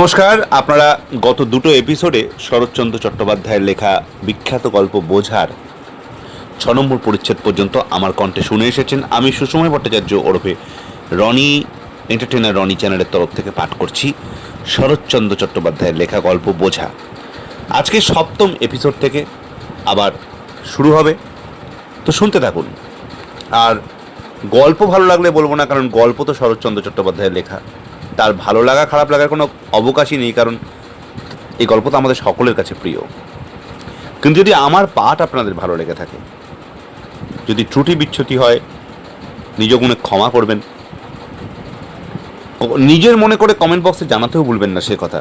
নমস্কার, আপনারা গত দুটো এপিসোডে শরৎচন্দ্র চট্টোপাধ্যায়ের লেখা বিখ্যাত গল্প বোঝার ছ নম্বর পরিচ্ছেদ পর্যন্ত আমার কণ্ঠে শুনে এসেছেন আমি সুসময় ভট্টাচার্য ওরফে রনি এন্টারটেনার রনি চ্যানেলের তরফ থেকে পাঠ করছি শরৎচন্দ্র চট্টোপাধ্যায়ের লেখা গল্প বোঝা। আজকে সপ্তম এপিসোড থেকে আবার শুরু হবে। তো শুনতে থাকুন। আর গল্প ভালো লাগলে বলব না, কারণ গল্প তো শরৎচন্দ্র চট্টোপাধ্যায়ের লেখা। তার ভালো লাগা, খারাপ লাগার কোনো অবকাশই নেই, কারণ এই গল্প তো আমাদের সকলের কাছে প্রিয়। কিন্তু যদি আমার পাঠ আপনাদের ভালো লেগে থাকে, যদি ত্রুটি বিচ্ছুতি হয়, নিজ গুণে ক্ষমা করবেন নিজের মনে করে কমেন্ট বক্সে জানাতেও ভুলবেন না সে কথা।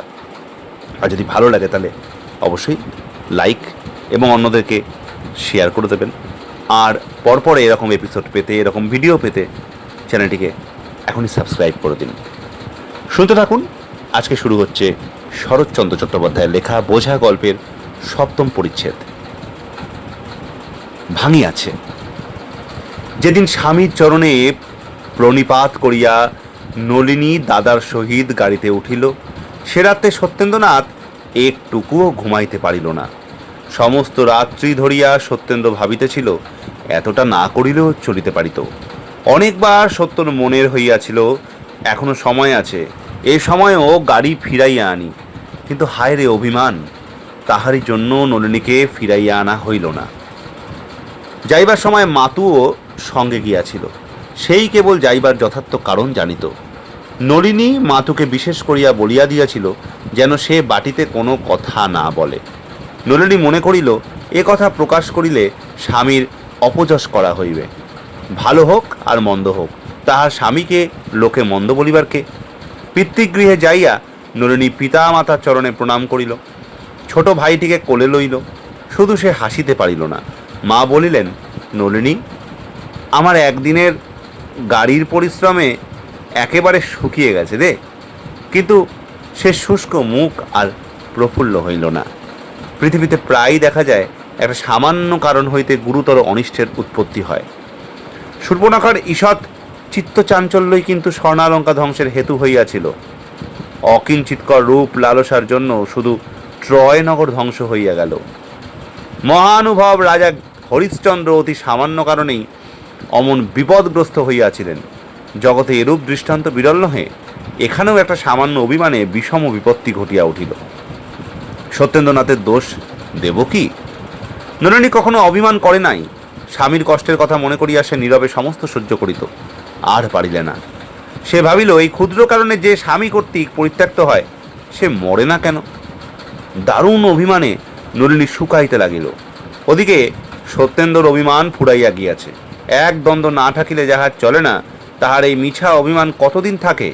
আর যদি ভালো লাগে তাহলে অবশ্যই লাইক এবং অন্যদেরকে শেয়ার করে দেবেন। আর পরপর এরকম এপিসোড পেতে, এরকম ভিডিও পেতে চ্যানেলটিকে এখনই সাবস্ক্রাইব করে দিন। শুনতে থাকুন, আজকে শুরু হচ্ছে শরৎচন্দ্র চট্টোপাধ্যায়ের লেখা বোঝা গল্পের সপ্তম পরিচ্ছেদ। ভাঙি আছে যেদিন স্বামীর চরণে প্রণিপাত করিয়া নলিনী দাদার সহিত গাড়িতে উঠিল, সে রাত্রে সত্যেন্দ্রনাথ একটুকুও ঘুমাইতে পারিল না। সমস্ত রাত্রি ধরিয়া সত্যেন্দ্র ভাবিতেছিল, এতটা না করিলেও চলিতে পারিত। অনেকবার সত্যর মনের হইয়াছিল, এখনও সময় আছে এ সময়ও গাড়ি ফিরাইয়া আনি। কিন্তু হায় রে অভিমান, তাহারই জন্য নলিনীকে ফিরাইয়া আনা হইল না। যাইবার সময় মাতুও সঙ্গে গিয়াছিল। সেই কেবল যাইবার যথার্থ কারণ জানিত। নলিনী মাতুকে বিশেষ করিয়া বলিয়া দিয়াছিল যেন সে বাটিতে কোনো কথা না বলে। নলিনী মনে করিল, এ কথা প্রকাশ করিলে স্বামীর অপযশ করা হইবে। ভালো হোক আর মন্দ হোক, তাহার স্বামীকে লোকে মন্দ বলিবার কে? পিতৃগৃহে যাইয়া নলিনী পিতা মাতার চরণে প্রণাম করিল। ছোট ভাইটিকে কোলে লইল, শুধু সে হাসিতে পারিল না। মা বলিলেন, নলিনী, আমার একদিনের গাড়ির পরিশ্রমে একেবারে শুকিয়ে গেছে রে। কিন্তু সে শুষ্ক মুখ আর প্রফুল্ল হইল না। পৃথিবীতে প্রায়ই দেখা যায়, একটা সামান্য কারণ হইতে গুরুতর অনিষ্টের উৎপত্তি হয়। সূর্পনাখার ঈষৎ চিত্তচাঞ্চল্যই কিন্তু স্বর্ণালঙ্কা ধ্বংসের হেতু হইয়াছিল। অকিঞ্চিৎকর রূপ লালসার জন্য শুধু ট্রয়নগর ধ্বংস হইয়া গেল। মহানুভব রাজা হরিশ্চন্দ্র অতি সামান্য কারণেই অমন বিপদগ্রস্ত হইয়াছিলেন। জগতে এরূপ দৃষ্টান্ত বিরল নহে, এখানেও একটা সামান্য অভিমানে বিষম বিপত্তি ঘটিয়া উঠিল। সত্যেন্দ্রনাথের দোষ দেব কি? নলিনী কখনো অভিমান করে নাই। স্বামীর কষ্টের কথা মনে করিয়া সে নীরবে সমস্ত সহ্য করিত। আর পারিলে না। সে ভাবিল, এই ক্ষুদ্র কারণে যে স্বামী কর্তৃক পরিত্যক্ত হয়, সে মরে না কেন? দারুণ অভিমানে নলিনী শুকাইতে লাগিল। ওদিকে সত্যেন্দ্রর অভিমান ফুরাইয়া গিয়াছে। এক দ্বন্দ্ব না থাকিলে যাহার চলে না, তাহার এই মিছা অভিমান কতদিন থাকে?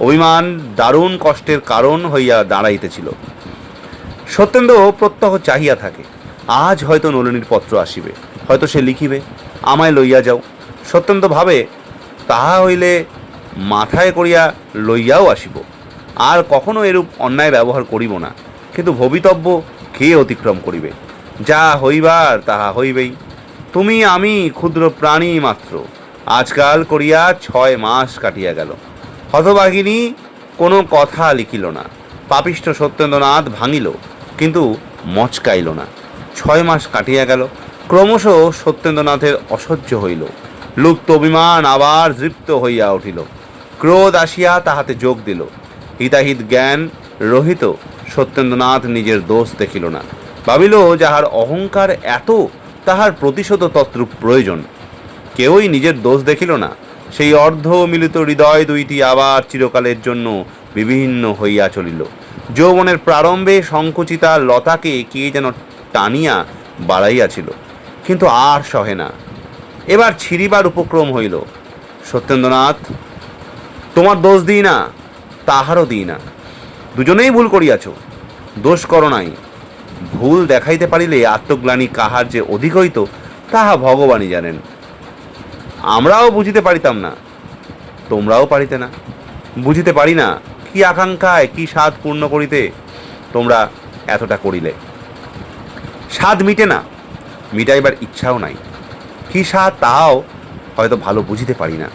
অভিমান দারুণ কষ্টের কারণ হইয়া দাঁড়াইতেছিল। সত্যেন্দ্র প্রত্যহ চাহিয়া থাকে, আজ হয়তো নলিনীর পত্র আসিবে, হয়তো সে লিখিবে, আমায় লইয়া যাও। সত্যেন্দ্র ভাবে তাহা হইলে মাথায় করিয়া লইয়াও আসিব। আর কখনো এরূপ অন্যায় ব্যবহার করিব না। কিন্তু ভবিতব্য কে অতিক্রম করিবে? যা হইবার তাহা হইবেই। তুমি, আমি, ক্ষুদ্র প্রাণী মাত্র। আজকাল করিয়া ছয় মাস কাটিয়া গেল। হতভাগিনী, কোনো কথা লিখিল না। পাপিষ্ঠ সত্যেন্দ্রনাথ ভাঙিল, কিন্তু মচকাইল না। ছয় মাস কাটিয়া গেল। ক্রমশ সত্যেন্দ্রনাথের অসহ্য হইল। লুপ্ত অভিমান আবার দৃপ্ত হইয়া উঠিল। ক্রোধ আসিয়া তাহাতে যোগ দিল। হিতাহিত জ্ঞান রহিত সত্যেন্দ্রনাথ নিজের দোষ দেখিল না। ভাবিল, যাহার অহংকার এত, তাহার প্রতিশোধ তত্রূপ প্রয়োজন। কেউই নিজের দোষ দেখিল না। সেই অর্ধ মিলিত হৃদয় দুইটি আবার চিরকালের জন্য বিভিন্ন হইয়া চলিল। যৌবনের প্রারম্ভে সংকুচিতা লতাকে কে যেন টানিয়া বাড়াইয়াছিল। কিন্তু আর সহে না। এবার ছিঁড়িবার উপক্রম হইল। সত্যেন্দ্রনাথ, তোমার দোষ দিই না, তাহারও দিই না। দুজনেই ভুল করিয়াছ। দোষ করো নাই। ভুল দেখাইতে পারিলে আত্মগ্লানি কাহার যে অধিক হইত, তাহা ভগবানই জানেন। আমরাও বুঝিতে পারিতাম না। তোমরাও পারিতে না। বুঝিতে পারি না কি আকাঙ্ক্ষায়, কি স্বাদ পূর্ণ করিতে তোমরা এতটা করিলে। স্বাদ মিটে না। মিটাইবার ইচ্ছাও নাই। কি স্বাদ তাহাও হয়তো ভালো বুঝিতে পারি না।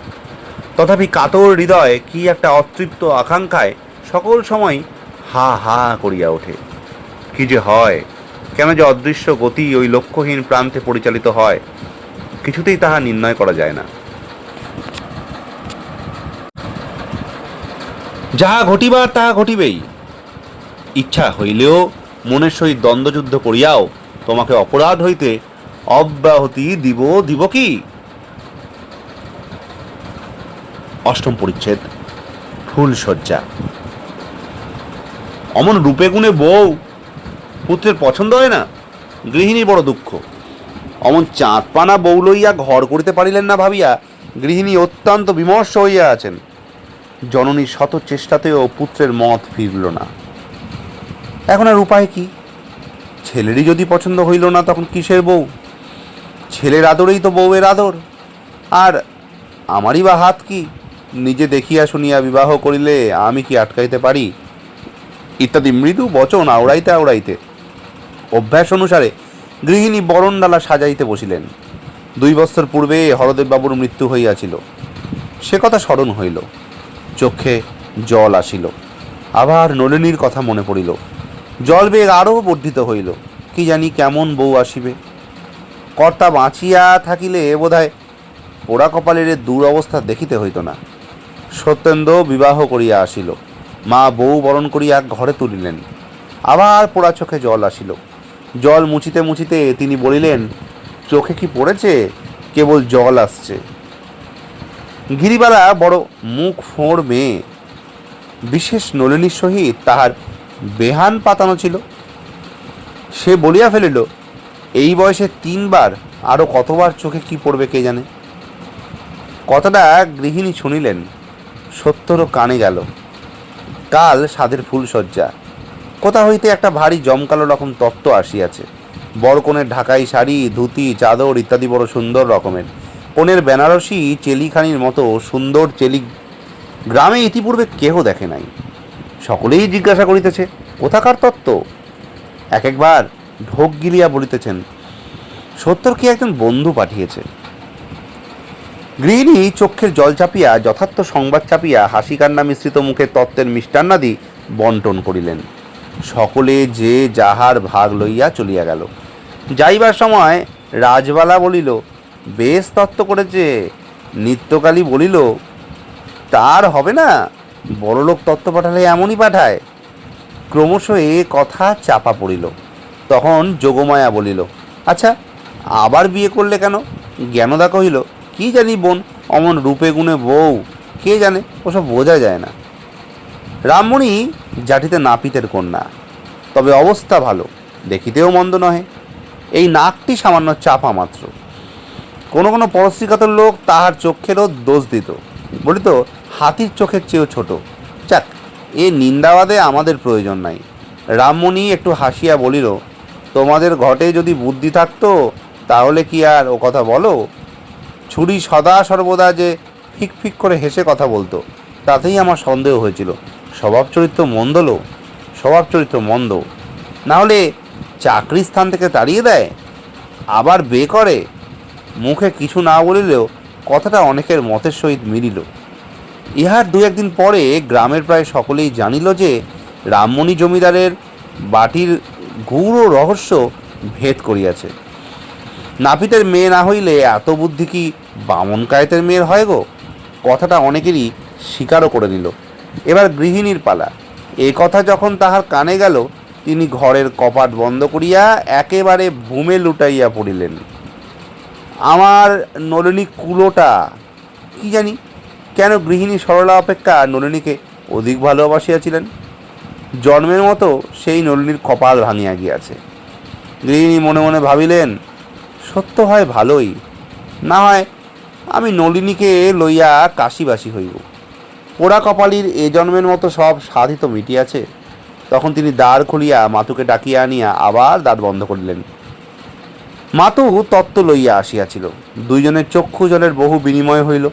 তথাপি কাতর হৃদয়ে কি একটা অতৃপ্ত আকাঙ্ক্ষায় সকল সময় হা হা করিয়া ওঠে। কি যে হয়, কেন যে অদৃশ্য গতি ওই লক্ষ্যহীন প্রান্তে পরিচালিত হয়, কিছুতেই তাহা নির্ণয় করা যায় না। যাহা ঘটিবার তাহা ঘটিবেই। ইচ্ছা হইলেও মনের সহিত দ্বন্দ্বযুদ্ধ করিয়াও তোমাকে অপরাধ হইতে অব্যাহতি দিব দিব কি? অষ্টম পরিচ্ছেদ, ফুলশয্যা। অমন রূপে গুণে বউ, পুত্রের পছন্দ হয় না? গৃহিণী বড় দুঃখ। অমন চাঁদপানা বউ লইয়া ঘর করিতে পারিলেন না ভাবিয়া, গৃহিণী অত্যন্ত বিমর্ষ হইয়া আছেন। জননীর শত চেষ্টাতেও পুত্রের মত ফিরল না। এখন আর উপায় কি? ছেলেরই যদি পছন্দ হইল না, তখন কিসের বউ? ছেলের আদরেই তো বউয়ের আদর। আর আমারই বা হাত কি? নিজে দেখিয়া শুনিয়া বিবাহ করিলে আমি কি আটকাইতে পারি? ইত্যাদি মৃদু বচন আওড়াইতে আওড়াইতে। অভ্যাস অনুসারে গৃহিণী বরণডালা সাজাইতে বসিলেন। দুই বছর পূর্বে হরদেববাবুর মৃত্যু হইয়াছিল। সে কথা স্মরণ হইল। চক্ষে জল আসিল। আবার নলিনীর কথা মনে পড়িল। জল বেগ আরও বর্ধিত হইল। কি জানি কেমন বউ আসিবে। কর্তা বাঁচিয়া থাকিলে বোধহয় পোড়া কপালের দুরবস্থা দেখিতে হইত না। সত্যেন্দ্র বিবাহ করিয়া আসিল। মা বউ বরণ করিয়া ঘরে তুলিলেন। আবার পোড়া চোখে জল আসিল। জল মুছিতে মুছিতে তিনি বলিলেন, চোখে কি পড়েছে? কেবল জল আসছে। গিরিবালা বড় মুখ ফোঁড় মেয়ে, বিশেষ নলিনীর সহিত তাহার বেহান পাতানো ছিল। সে বলিয়া ফেলিল এই বয়সে তিনবার আরও কতবার চোখে কি পড়বে কে জানে? কথাটা গৃহিণী শুনিলেন, সত্যরও কানে গেল। কাল সাধের ফুলসজ্জা কোথা হইতে একটা ভারী জমকালো রকম তত্ত্ব আসিয়াছে। বড় কোণের ঢাকাই শাড়ি, ধুতি, চাদর ইত্যাদি বড় সুন্দর রকমের। কোণের বেনারসি চেলিখানির মতো সুন্দর চেলি গ্রামে ইতিপূর্বে কেহ দেখে নাই। সকলেই জিজ্ঞাসা করিতেছে, কোথাকার তত্ত্ব? এক একবার ঢোক গিলিয়া বলিতেছেন, সত্তর কি একজন বন্ধু পাঠিয়েছে? গৃহিণী চক্ষের জল চাপিয়া, যথার্থ সংবাদ চাপিয়া, হাসি কান্না মিশ্রিত মুখে তত্ত্বের মিষ্টান্নাদি বন্টন করিলেন। সকলে যে যাহার ভাগ লইয়া চলিয়া গেল। যাইবার সময় রাজবালা বলিল, বেশ তত্ত্ব করেছে, নিত্যকালী বলিল, তার হবে না, বড়লোক তত্ত্ব পাঠালে এমনই পাঠায়। ক্রমশ এ কথা চাপা পড়িল। তখন যোগমায়া বলিল আচ্ছা আবার বিয়ে করলে কেন? জ্ঞানদা কহিল, কি জানি বোন, অমন রূপে গুণে বউ, কে জানে, ওসব বোঝা যায় না। রামমণি জাটিতে নাপিতের কন্যা, তবে অবস্থা ভালো, দেখিতেও মন্দ নহে। এই নাকটি সামান্য চাপা মাত্র। কোনো কোনো পরশ্রীকাতর লোক তাহার চক্ষেরও দোষ দিত, বলিত হাতির চোখের চেয়েও ছোট। যাক, এ নিন্দাবাদে আমাদের প্রয়োজন নাই। রামমণি একটু হাসিয়া বলিল তোমাদের ঘটে যদি বুদ্ধি থাকতো, তাহলে কি আর ও কথা বলো? ছুরি সদা সর্বদা যে ফিক ফিক করে হেসে কথা বলতো, তাতেই আমার সন্দেহ হয়েছিল। স্বভাব চরিত্র মন্দ লো স্বভাব চরিত্র মন্দ। নাহলে চাকরি স্থান থেকে তাড়িয়ে দেয়? আবার বে করে? মুখে কিছু না বলিলেও কথাটা অনেকের মতের সহিত মিলিল। ইহার দু একদিন পরে গ্রামের প্রায় সকলেই জানিল যে রামমণি জমিদারের বাটির গূঢ় রহস্য ভেদ করিয়াছে। নাপিতের মেয়ে না হইলে এত বুদ্ধি কি বামন কায়েতের মেয়ের হয় গো? কথাটা অনেকেরই স্বীকারও করে নিল। এবার গৃহিণীর পালা। এ কথা যখন তাহার কানে গেল, তিনি ঘরের কপাট বন্ধ করিয়া একেবারে ভূমে লুটাইয়া পড়িলেন। আমার নলিনী কুলোটা, কি জানি, কেন গৃহিণী সরলা অপেক্ষা নলিনীকে অধিক ভালোবাসিয়াছিলেন? জন্মের মতো সেই নলিনীর কপাল ভাঙিয়া গিয়াছে। গৃহিণী মনে মনে ভাবিলেন, সত্য হয় ভালোই। না হয় আমি নলিনীকে লইয়া কাশিবাসী হইব। পোড়া কপালির এ জন্মের মতো সব সাধিত মিটিয়াছে। তখন তিনি দ্বার খুলিয়া মাতুকে ডাকিয়া আনিয়া আবার দাঁত বন্ধ করিলেন। মাতু তত্ত্ব লইয়া আসিয়াছিল। দুইজনের চক্ষু জলের বহু বিনিময় হইল।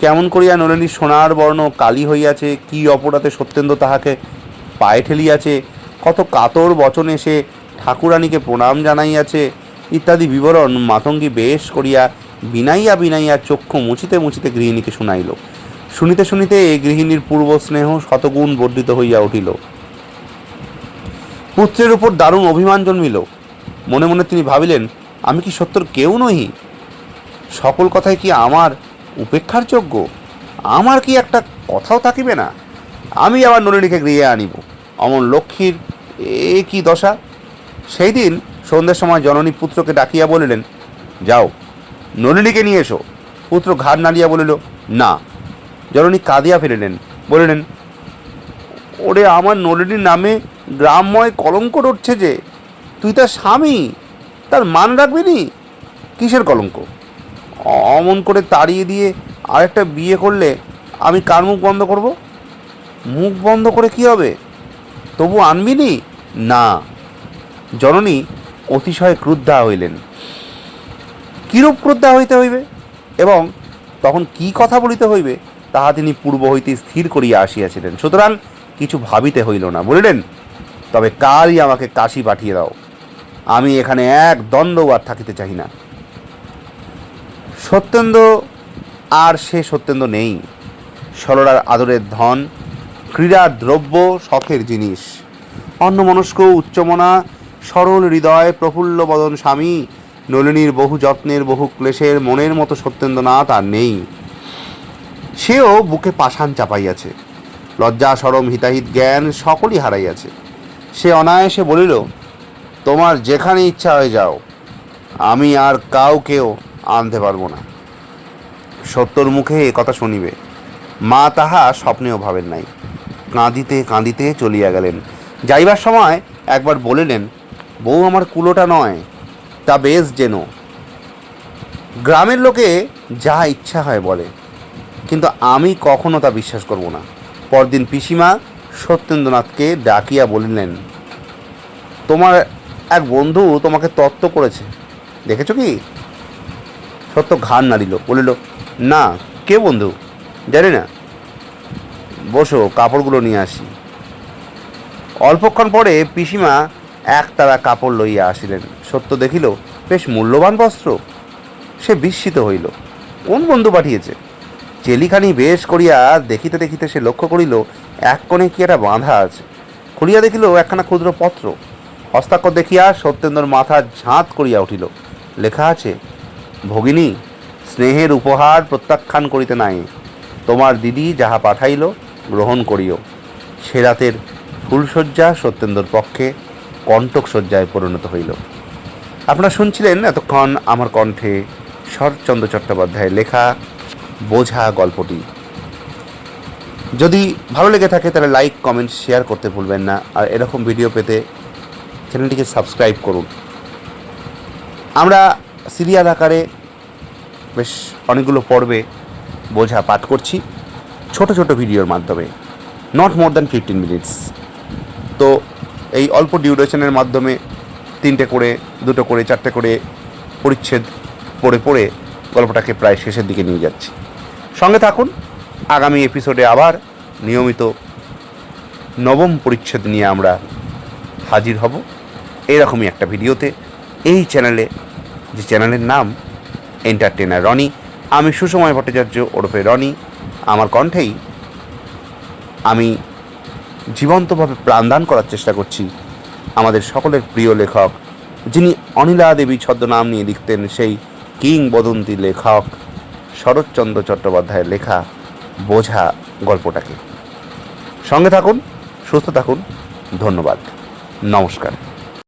কেমন করিয়া নলিনীর সোনার বর্ণ কালি হইয়াছে, কি অপরাধে সত্যেন্দ্র তাহাকে পায়ে ঠেলিয়াছে, কত কাতর বচনে সে ঠাকুরানীকে প্রণাম জানাইয়াছে। ইত্যাদি বিবরণ মাতঙ্গী বেশ করিয়া বিনাইয়া বিনাইয়া চক্ষু মুছিতে মুছিতে গৃহিণীকে শুনাইল। শুনিতে শুনিতে এই গৃহিণীর পূর্ব স্নেহ শতগুণ বর্ধিত হইয়া উঠিল। পুত্রের উপর দারুণ অভিমান জন্মিল। মনে মনে তিনি ভাবিলেন, আমি কি সত্যর কেউ নহি? সকল কথাই কি আমার উপেক্ষার যোগ্য? আমার কি একটা কথাও থাকিবে না? আমি আবার নলিনীকে গৃহে আনিব। অমন লক্ষ্মীর এ কি দশা? সেই দিন সন্ধ্যের সময় জননী পুত্রকে ডাকিয়া বলিলেন, যাও, নলিনীকে নিয়ে এসো। পুত্র ঘাড় নাড়িয়া বলিল, না। জননী কাঁদিয়া ফেলিলেন, বলিলেন, ওরে আমার নলিনীর নামে গ্রামময় কলঙ্ক উঠছে যে, তুই তার স্বামী? তার মান রাখবি নি? কিসের কলঙ্ক? অমন করে তাড়িয়ে দিয়ে আরেকটা বিয়ে করলে আমি কার মুখ বন্ধ করব? মুখ বন্ধ করে কি হবে? তবু আনবিনি? না। জননী অতিশয় ক্রুদ্ধা হইলেন। কিরূপ ক্রুদ্ধা হইতে হইবে? এবং তখন কি কথা বলিতে হইবে, তাহা তিনি পূর্ব হইতে স্থির করিয়া আসিয়াছিলেন। সুতরাং কিছু ভাবিতে হইল না। বলিলেন, তবে কালই আমাকে কাশি পাঠিয়ে দাও। আমি এখানে এক দণ্ডও আর থাকিতে চাই না। সত্যেন্দ্র আর সে সত্যেন্দ্র নেই। সরলার আদরের ধন ক্রীড়ার দ্রব্য শখের জিনিস। অন্যমনস্ক উচ্চমনা, সরল হৃদয়, প্রফুল্ল বদন স্বামী, নলিনীর বহু যত্নের, বহু ক্লেশের, মনের মতো সত্যেন্দ্রনাথ আর নেই। সেও বুকে পাষাণ চাপাইয়াছে। লজ্জা, সরম, হিতাহিত জ্ঞান সকলই হারাইয়াছে। সে অনায়াসে বলিল, তোমার যেখানে ইচ্ছা হয়ে যাও। আমি আর কাউকেও আনতে পারব না। সত্যর মুখে এ কথা শুনিবে। মা তাহা স্বপ্নেও ভাবেন নাই। কাঁদিতে কাঁদিতে চলিয়া গেলেন। যাইবার সময় একবার বলিলেন, বউ আমার কুলোটা নয়, তা বেশ যেন। গ্রামের লোকে যা ইচ্ছা হয় বলে, কিন্তু আমি কখনো তা বিশ্বাস করব না। পরদিন পিসিমা সত্যেন্দ্রনাথকে ডাকিয়া বলিলেন, তোমার এক বন্ধু তোমাকে তত্ত্ব করেছে, দেখেছ কি? সত্য ঘাড় নাড়িল, বলিল, না, কে বন্ধু? জানি না। বসো, কাপড়গুলো নিয়ে আসি। অল্পক্ষণ পরে পিসিমা এক তারা কাপড় লইয়া আসিলেন। সত্য দেখিল, বেশ মূল্যবান বস্ত্র। সে বিস্মিত হইল। কোন বন্ধু পাঠিয়েছে? চেলিখানি বেশ করিয়া দেখিতে দেখিতে সে লক্ষ্য করিল, এক কোণে কি একটা বাঁধা আছে। খুলিয়া দেখিল, একখানা ক্ষুদ্র পত্র। হস্তাক্ষর দেখিয়া সত্যেন্দ্র মাথা ঝাঁত করিয়া উঠিল। লেখা আছে, ভগিনী, স্নেহের উপহার প্রত্যাখ্যান করিতে নাই। তোমার দিদি যাহা পাঠাইল গ্রহণ করিও। সে রাতের ফুলশয্যা সত্যেন্দ্রর পক্ষে কণ্টক শয্যায় পরিণত হইল। আপনারা শুনছিলেন এতক্ষণ আমার কণ্ঠে শরৎচন্দ্র চট্টোপাধ্যায়ের লেখা বোঝা গল্পটি। যদি ভালো লেগে থাকে তাহলে লাইক, কমেন্ট, শেয়ার করতে ভুলবেন না। আর এরকম ভিডিও পেতে চ্যানেলটিকে সাবস্ক্রাইব করুন। আমরা সিরিয়াল আকারে বেশ অনেকগুলো পর্বে বোঝা পাঠ করছি। ছোট ছোট ভিডিওর মাধ্যমে not more than fifteen minutes তো এই অল্প ডিউরেশনের মাধ্যমে তিনটে করে, দুটো করে, চারটে করে পরিচ্ছেদ পড়ে পড়ে গল্পটাকে প্রায় শেষের দিকে নিয়ে যাচ্ছি। সঙ্গে থাকুন, আগামী এপিসোডে আবার নিয়মিত নবম পরিচ্ছেদ নিয়ে আমরা হাজির হব। এরকমই একটা ভিডিওতে। এই চ্যানেলে যে চ্যানেলের নাম এন্টারটেনার রনি, আমি সুসময় ভট্টাচার্য ওরফে রনি আমার কণ্ঠেই আমি জীবন্তভাবে প্রাণদান করার চেষ্টা করছি আমাদের সকলের প্রিয় লেখক, যিনি অনিলা দেবী ছদ্মনাম নিয়ে লিখতেন সেই কিংবদন্তি লেখক শরৎচন্দ্র চট্টোপাধ্যায়ের লেখা বোঝা গল্পটাকে। সঙ্গে থাকুন, সুস্থ থাকুন, ধন্যবাদ। নমস্কার।